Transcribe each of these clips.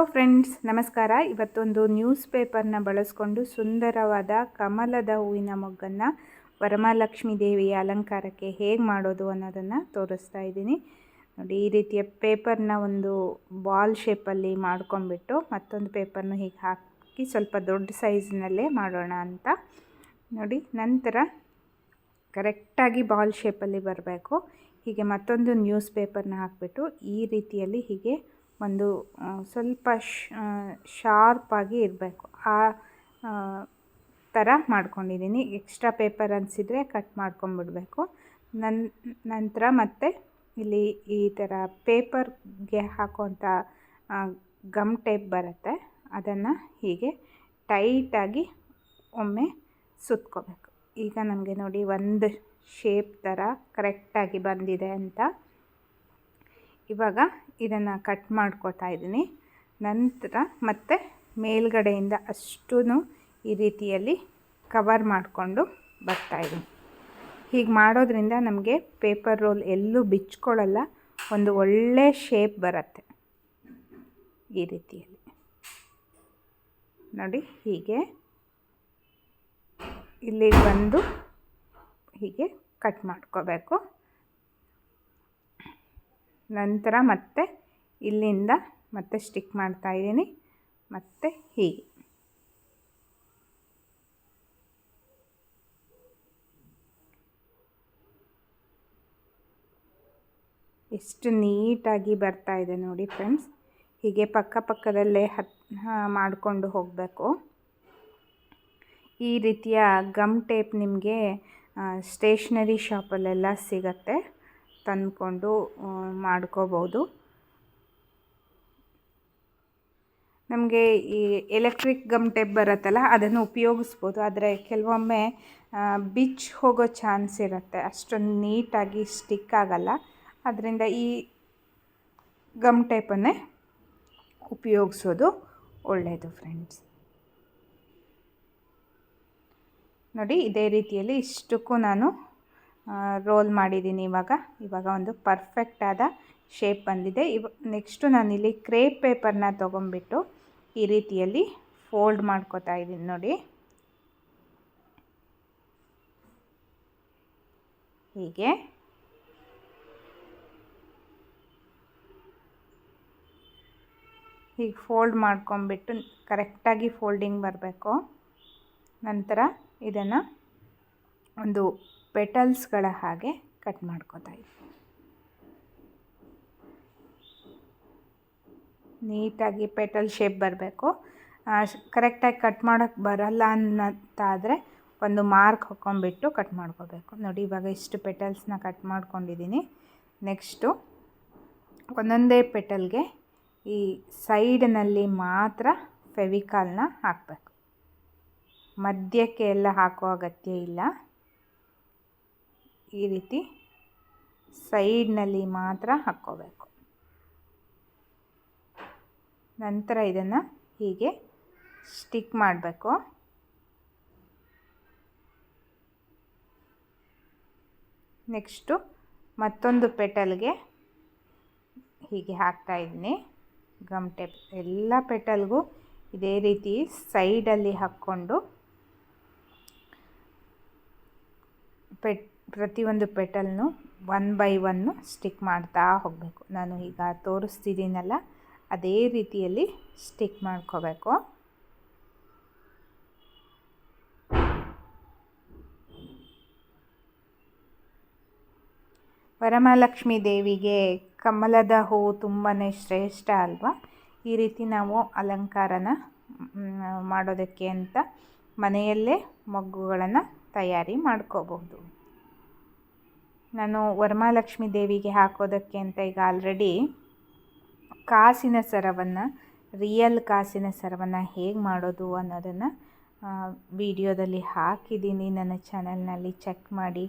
Hello friends ನಮಸ್ಕಾರ. ಇವತ್ತೊಂದು news ಪೇಪರ್ನ ಬಳಸ್ಕೊಂಡು ಸುಂದರವಾದ ಕಮಲದ ಹೂವಿನ ಮೊಗ್ಗನ್ನು ವರಮಹಾಲಕ್ಷ್ಮಿ ದೇವಿಯ ಅಲಂಕಾರಕ್ಕೆ ಹೇಗೆ ಮಾಡೋದು ಅನ್ನೋದನ್ನು ತೋರಿಸ್ತಾ ಇದ್ದೀನಿ. ನೋಡಿ, ಈ ರೀತಿಯ ಪೇಪರ್ನ ಒಂದು ಬಾಲ್ ಶೇಪಲ್ಲಿ ಮಾಡ್ಕೊಂಡ್ಬಿಟ್ಟು ಮತ್ತೊಂದು ಪೇಪರ್ನ ಹೀಗೆ ಹಾಕಿ ಸ್ವಲ್ಪ ದೊಡ್ಡ ಸೈಜ್ನಲ್ಲೇ ಮಾಡೋಣ ಅಂತ. ನೋಡಿ, ನಂತರ ಕರೆಕ್ಟಾಗಿ ಬಾಲ್ ಶೇಪಲ್ಲಿ ಬರಬೇಕು. ಹೀಗೆ ಮತ್ತೊಂದು ನ್ಯೂಸ್ ಪೇಪರ್ನ ಹಾಕಿಬಿಟ್ಟು ಈ ರೀತಿಯಲ್ಲಿ ಹೀಗೆ ಒಂದು ಸ್ವಲ್ಪ ಶಾರ್ಪಾಗಿ ಇರಬೇಕು. ಆ ಥರ ಮಾಡ್ಕೊಂಡಿದ್ದೀನಿ ಎಕ್ಸ್ಟ್ರಾ ಪೇಪರ್ ಅನಿಸಿದರೆ ಕಟ್ ಮಾಡ್ಕೊಂಬಿಡಬೇಕು. ನನ್ನ ನಂತರ ಮತ್ತೆ ಇಲ್ಲಿ ಈ ಥರ ಪೇಪರ್ಗೆ ಹಾಕುವಂಥ ಗಮ್ ಟೇಪ್ ಬರುತ್ತೆ. ಅದನ್ನು ಹೀಗೆ ಟೈಟಾಗಿ ಒಮ್ಮೆ ಸುತ್ಕೋಬೇಕು. ಈಗ ನಮಗೆ ನೋಡಿ ಒಂದು ಶೇಪ್ ಥರ ಕರೆಕ್ಟಾಗಿ ಬಂದಿದೆ ಅಂತ. ಇವಾಗ ಇದನ್ನು ಕಟ್ ಮಾಡ್ಕೋತಾ ಇದ್ದೀನಿ. ನಂತರ ಮತ್ತೆ ಮೇಲ್ಗಡೆಯಿಂದ ಅಷ್ಟೂ ಈ ರೀತಿಯಲ್ಲಿ ಕವರ್ ಮಾಡಿಕೊಂಡು ಬರ್ತಾಯಿದ್ದೀನಿ ಹೀಗೆ ಮಾಡೋದ್ರಿಂದ ನಮಗೆ ಪೇಪರ್ ರೋಲ್ ಎಲ್ಲೂ ಬಿಚ್ಕೊಳ್ಳಲ್ಲ, ಒಂದು ಒಳ್ಳೆ ಶೇಪ್ ಬರುತ್ತೆ. ಈ ರೀತಿಯಲ್ಲಿ. ನೋಡಿ, ಹೀಗೆ. ಇಲ್ಲಿಗೆ ಬಂದು ಹೀಗೆ ಕಟ್ ಮಾಡ್ಕೋಬೇಕು. ನಂತರ ಮತ್ತೆ ಇಲ್ಲಿಂದ ಮತ್ತೆ ಸ್ಟಿಕ್ ಮಾಡ್ತಾ ಇದ್ದೀನಿ. ಮತ್ತೆ ಹೀಗೆ. ಎಷ್ಟು ನೀಟಾಗಿ ಬರ್ತಾ ಇದೆ ನೋಡಿ ಫ್ರೆಂಡ್ಸ್. ಹೀಗೆ ಪಕ್ಕ ಪಕ್ಕದಲ್ಲೇ ಹತ್ ಮಾಡಿಕೊಂಡು ಹೋಗಬೇಕು. ಈ ರೀತಿಯ ಗಮ್ ಟೇಪ್ ನಿಮಗೆ ಸ್ಟೇಷ್ನರಿ ಶಾಪಲ್ಲೆಲ್ಲ ಸಿಗತ್ತೆ. ತಂದ್ಕೊಂಡು ಮಾಡ್ಕೋಬೋದು ನಮಗೆ ಈ ಎಲೆಕ್ಟ್ರಿಕ್ ಗಮ್ ಟೇಪ್ ಬರುತ್ತಲ್ಲ, ಅದನ್ನು ಉಪಯೋಗಿಸ್ಬೋದು. ಆದರೆ ಕೆಲವೊಮ್ಮೆ ಬಿಚ್ ಹೋಗೋ ಚಾನ್ಸ್ ಇರುತ್ತೆ. ಅಷ್ಟೊಂದು ನೀಟಾಗಿ ಸ್ಟಿಕ್ ಆಗಲ್ಲ. ಅದರಿಂದ ಈ ಗಮ್ ಟೇಪನ್ನೇ ಉಪಯೋಗಿಸೋದು ಒಳ್ಳೆಯದು ಫ್ರೆಂಡ್ಸ್. ನೋಡಿ, ಇದೇ ರೀತಿಯಲ್ಲಿ ಇಷ್ಟಕ್ಕೂ ನಾನು ರೋಲ್ ಮಾಡಿದ್ದೀನಿ ಇವಾಗ. ಇವಾಗ ಒಂದು ಪರ್ಫೆಕ್ಟ್ ಆದ ಶೇಪ್ ಬಂದಿದೆ. ಇವ ನೆಕ್ಸ್ಟು ನಾನಿಲ್ಲಿ ಕ್ರೇಪ್ ಪೇಪರ್ನ ತೊಗೊಂಬಿಟ್ಟು ಈ ರೀತಿಯಲ್ಲಿ ಫೋಲ್ಡ್ ಮಾಡ್ಕೋತಾ ಇದ್ದೀನಿ ನೋಡಿ. ಹೀಗೆ. ಹೀಗೆ ಫೋಲ್ಡ್ ಮಾಡ್ಕೊಂಬಿಟ್ಟು ಕರೆಕ್ಟಾಗಿ ಫೋಲ್ಡಿಂಗ್ ಬರಬೇಕು. ನಂತರ ಇದನ್ನು ಒಂದು ಪೆಟಲ್ಸ್ಗಳ ಹಾಗೆ ಕಟ್ ಮಾಡ್ಕೋತಾ ಇದ್ದೀನಿ ನೀಟಾಗಿ ಪೆಟಲ್ ಶೇಪ್ ಬರಬೇಕು. ಕರೆಕ್ಟಾಗಿ ಕಟ್ ಮಾಡೋಕ್ಕೆ ಬರಲ್ಲ ಅನ್ನತ್ತಾದರೆ ಒಂದು ಮಾರ್ಕ್ ಹಾಕೊಂಡ್ಬಿಟ್ಟು ಕಟ್ ಮಾಡ್ಕೋಬೇಕು. ನೋಡಿ, ಇವಾಗ ಇಷ್ಟು ಪೆಟಲ್ಸ್ನ ಕಟ್ ಮಾಡ್ಕೊಂಡಿದ್ದೀನಿ. ನೆಕ್ಸ್ಟು ಒಂದೊಂದೇ ಪೆಟಲ್ಗೆ ಈ ಸೈಡ್ನಲ್ಲಿ ಮಾತ್ರ ಫೆವಿಕಾಲ್ನ ಹಾಕಬೇಕು. ಮಧ್ಯಕ್ಕೆ ಎಲ್ಲ ಹಾಕೋ ಅಗತ್ಯ ಇಲ್ಲ. ಈ ರೀತಿ ಸೈಡ್ನಲ್ಲಿ ಮಾತ್ರ ಹಾಕ್ಕೋಬೇಕು. ನಂತರ ಇದನ್ನು ಹೀಗೆ ಸ್ಟಿಕ್ ಮಾಡಬೇಕು. ನೆಕ್ಸ್ಟು ಮತ್ತೊಂದು ಪೆಟಲ್ಗೆ ಹೀಗೆ ಹಾಕ್ತಾ ಇದ್ದೀನಿ. ಗಮ್ ಟೇಪ್ ಎಲ್ಲ ಪೆಟಲ್ಗೂ ಇದೇ ರೀತಿ ಸೈಡಲ್ಲಿ ಹಾಕ್ಕೊಂಡು ಪೆಟ್, ಪ್ರತಿಯೊಂದು ಪೆಟಲ್ನು ಒನ್ ಬೈ ಒನ್ನು ಸ್ಟಿಕ್ ಮಾಡ್ತಾ ಹೋಗಬೇಕು. ನಾನು ಈಗ ತೋರಿಸ್ತಿದ್ದೀನಲ್ಲ, ಅದೇ ರೀತಿಯಲ್ಲಿ ಸ್ಟಿಕ್ ಮಾಡ್ಕೋಬೇಕು. ವರಮಹಾಲಕ್ಷ್ಮಿ ದೇವಿಗೆ ಕಮಲದ ಹೂವು ತುಂಬಾ ಶ್ರೇಷ್ಠ ಅಲ್ವಾ? ಈ ರೀತಿ ನಾವು ಅಲಂಕಾರನ ಮಾಡೋದಕ್ಕೆ ಅಂತ ಮನೆಯಲ್ಲೇ ಮೊಗ್ಗುಗಳನ್ನು ತಯಾರಿ ಮಾಡ್ಕೋಬಹುದು. ನಾನು ವರಮಹಾಲಕ್ಷ್ಮಿ ದೇವಿಗೆ ಹಾಕೋದಕ್ಕೆ ಅಂತ ಈಗ ಆಲ್ರೆಡಿ ಕಾಸಿನ ಸರವನ್ನು ರಿಯಲ್ ಕಾಸಿನ ಸರವನ್ನು ಹೇಗೆ ಮಾಡೋದು ಅನ್ನೋದನ್ನು ವಿಡಿಯೋದಲ್ಲಿ ಹಾಕಿದ್ದೀನಿ. ನನ್ನ ಚಾನಲ್ನಲ್ಲಿ ಚೆಕ್ ಮಾಡಿ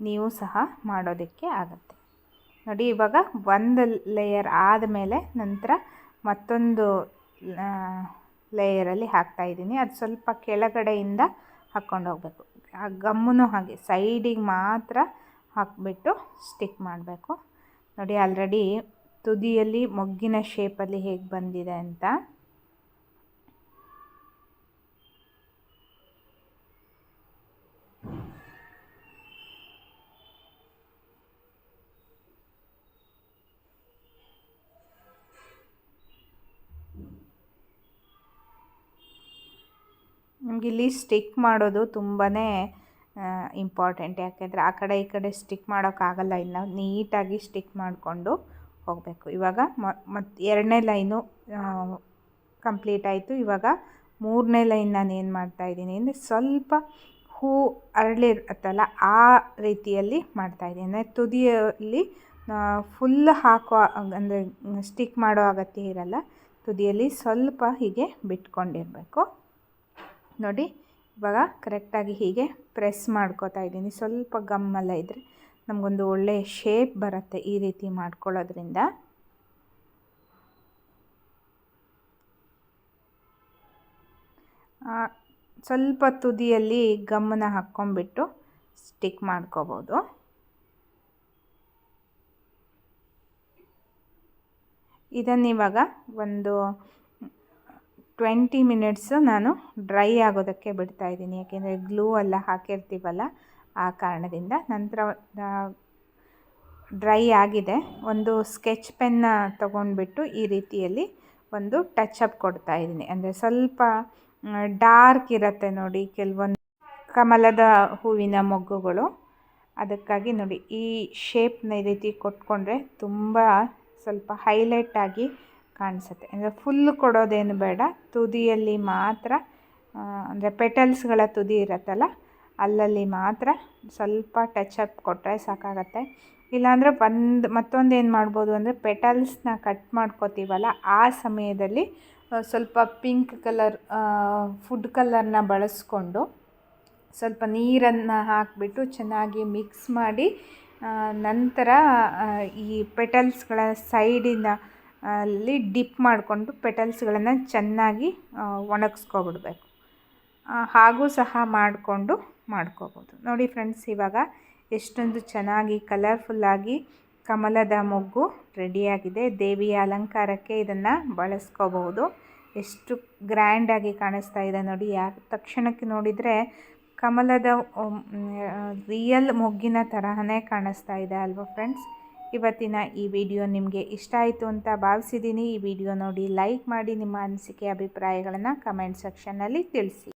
ನೀವು ಸಹ ಮಾಡೋದಕ್ಕೆ ಆಗುತ್ತೆ. ನೋಡಿ, ಇವಾಗ ಒಂದು ಲೇಯರ್ ಆದಮೇಲೆ ನಂತರ ಮತ್ತೊಂದು ಲೇಯರಲ್ಲಿ ಹಾಕ್ತಾಯಿದ್ದೀನಿ ಅದು ಸ್ವಲ್ಪ ಕೆಳಗಡೆಯಿಂದ ಹಾಕ್ಕೊಂಡು ಹೋಗಬೇಕು ಆ ಗಮ್ಮು ಹಾಗೆ ಸೈಡಿಗೆ ಮಾತ್ರ ಹಾಕಿಬಿಟ್ಟು ಸ್ಟಿಕ್ ಮಾಡಬೇಕು. ನೋಡಿ ಆಲ್ರೆಡಿ ತುದಿಯಲ್ಲಿ ಮೊಗ್ಗಿನ ಶೇಪಲ್ಲಿ ಹೇಗೆ ಬಂದಿದೆ ಅಂತ. ನಮಗಿಲ್ಲಿ ಸ್ಟಿಕ್ ಮಾಡೋದು ತುಂಬಾ ಇಂಪಾರ್ಟೆಂಟ್ ಯಾಕೆಂದರೆ ಆ ಕಡೆ ಈ ಕಡೆ ಸ್ಟಿಕ್ ಮಾಡೋಕ್ಕಾಗಲ್ಲ. ಇಲ್ಲ, ನೀಟಾಗಿ ಸ್ಟಿಕ್ ಮಾಡಿಕೊಂಡು ಹೋಗಬೇಕು. ಇವಾಗ ಮತ್ತು ಎರಡನೇ ಲೈನು ಕಂಪ್ಲೀಟ್ ಆಯಿತು. ಇವಾಗ ಮೂರನೇ ಲೈನ್ ನಾನು ಏನು ಮಾಡ್ತಾಯಿದ್ದೀನಿ ಅಂದರೆ ಸ್ವಲ್ಪ ಹೂ ಅರಳಿರುತ್ತಲ್ಲ, ಆ ರೀತಿಯಲ್ಲಿ ಮಾಡ್ತಾಯಿದ್ದೀನಿ ಅಂದರೆ ತುದಿಯಲ್ಲಿ ಫುಲ್ ಹಾಕುವ, ಅಂದರೆ ಸ್ಟಿಕ್ ಮಾಡೋ ಅಗತ್ಯ ಇರಲ್ಲ. ತುದಿಯಲ್ಲಿ ಸ್ವಲ್ಪ ಹೀಗೆ ಬಿಟ್ಕೊಂಡಿರಬೇಕು. ನೋಡಿ, ಇವಾಗ ಕರೆಕ್ಟಾಗಿ ಹೀಗೆ ಪ್ರೆಸ್ ಮಾಡ್ಕೋತಾ ಇದ್ದೀನಿ. ಸ್ವಲ್ಪ ಗಮ್ಮೆಲ್ಲ ಇದ್ದರೆ ನಮಗೊಂದು ಒಳ್ಳೆಯ ಶೇಪ್ ಬರುತ್ತೆ ಈ ರೀತಿ ಮಾಡ್ಕೊಳ್ಳೋದ್ರಿಂದ. ಸ್ವಲ್ಪ ತುದಿಯಲ್ಲಿ ಗಮ್ಮನ ಹಾಕ್ಕೊಂಬಿಟ್ಟು ಸ್ಟಿಕ್ ಮಾಡ್ಕೋಬೋದು. ಇದನ್ನಿವಾಗ ಒಂದು ಟ್ವೆಂಟಿ ಮಿನಿಟ್ಸು ನಾನು ಡ್ರೈ ಆಗೋದಕ್ಕೆ ಬಿಡ್ತಾಯಿದ್ದೀನಿ ಯಾಕೆಂದರೆ ಗ್ಲೂ ಎಲ್ಲ ಹಾಕಿರ್ತೀವಲ್ಲ ಆ ಕಾರಣದಿಂದ ನಂತರ ಡ್ರೈ ಆಗಿದೆ. ಒಂದು ಸ್ಕೆಚ್ ಪೆನ್ನ ತೊಗೊಂಡ್ಬಿಟ್ಟು ಈ ರೀತಿಯಲ್ಲಿ ಒಂದು ಟಚ್ ಅಪ್ ಕೊಡ್ತಾಯಿದ್ದೀನಿ ಅಂದರೆ ಸ್ವಲ್ಪ ಡಾರ್ಕ್ ಇರುತ್ತೆ ನೋಡಿ ಕೆಲವೊಂದು ಕಮಲದ ಹೂವಿನ ಮೊಗ್ಗುಗಳು. ಅದಕ್ಕಾಗಿ ನೋಡಿ ಈ ಶೇಪ್ನ ಈ ರೀತಿ ಕೊಟ್ಕೊಂಡ್ರೆ ತುಂಬ ಸ್ವಲ್ಪ ಹೈಲೈಟಾಗಿ ಕಾಣಿಸುತ್ತೆ. ಅಂದರೆ ಫುಲ್ ಕೊಡೋದೇನು ಬೇಡ. ತುದಿಯಲ್ಲಿ ಮಾತ್ರ ಅಂದರೆ ಪೆಟಲ್ಸ್ಗಳ ತುದಿ ಇರುತ್ತಲ್ಲ, ಅಲ್ಲಲ್ಲಿ ಮಾತ್ರ ಸ್ವಲ್ಪ ಟಚ್ ಅಪ್ ಕೊಟ್ಟರೆ ಸಾಕಾಗತ್ತೆ. ಇಲ್ಲಾಂದರೆ ಒಂದು, ಮತ್ತೊಂದು ಏನು ಮಾಡ್ಬೋದು ಅಂದರೆ ಪೆಟಲ್ಸ್ನ ಕಟ್ ಮಾಡ್ಕೋತೀವಲ್ಲ, ಆ ಸಮಯದಲ್ಲಿ ಸ್ವಲ್ಪ ಪಿಂಕ್ ಕಲರ್ ಫುಡ್ ಕಲರ್ನ ಬಳಸ್ಕೊಂಡು ಸ್ವಲ್ಪ ನೀರನ್ನು ಹಾಕಿಬಿಟ್ಟು ಚೆನ್ನಾಗಿ ಮಿಕ್ಸ್ ಮಾಡಿ ನಂತರ ಈ ಪೆಟಲ್ಸ್ಗಳ ಸೈಡಿನ ಅಲ್ಲಿ ಡಿಪ್ ಮಾಡಿಕೊಂಡು ಪೆಟಲ್ಸ್ಗಳನ್ನು ಚೆನ್ನಾಗಿ ಒಣಗಿಸ್ಕೊಬಿಡ್ಬೇಕು. ಹಾಗೂ ಸಹ ಮಾಡಿಕೊಂಡು ಮಾಡ್ಕೋಬೋದು. ನೋಡಿ ಫ್ರೆಂಡ್ಸ್, ಇವಾಗ ಎಷ್ಟೊಂದು ಚೆನ್ನಾಗಿ, ಕಲರ್ಫುಲ್ಲಾಗಿ ಕಮಲದ ಮೊಗ್ಗು ರೆಡಿಯಾಗಿದೆ. ದೇವಿಯ ಅಲಂಕಾರಕ್ಕೆ ಇದನ್ನು ಬಳಸ್ಕೋಬಹುದು ಎಷ್ಟು ಗ್ರ್ಯಾಂಡಾಗಿ ಕಾಣಿಸ್ತಾ ಇದೆ ನೋಡಿ. ಯಾ ತಕ್ಷಣಕ್ಕೆ ನೋಡಿದರೆ ಕಮಲದ ರಿಯಲ್ ಮೊಗ್ಗಿನ ತರಹನೇ ಕಾಣಿಸ್ತಾ ಇದೆ ಅಲ್ವಾ ಫ್ರೆಂಡ್ಸ್? ಇವತ್ತಿನ ಈ ವಿಡಿಯೋ ನಿಮಗೆ ಇಷ್ಟ ಆಯಿತು ಅಂತ ಭಾವಿಸಿದ್ದೀನಿ. ಈ ವಿಡಿಯೋ ನೋಡಿ ಲೈಕ್ ಮಾಡಿ ನಿಮ್ಮ ಅನಿಸಿಕೆ, ಅಭಿಪ್ರಾಯಗಳನ್ನು ಕಮೆಂಟ್ ಸೆಕ್ಷನ್ನಲ್ಲಿ ತಿಳಿಸಿ.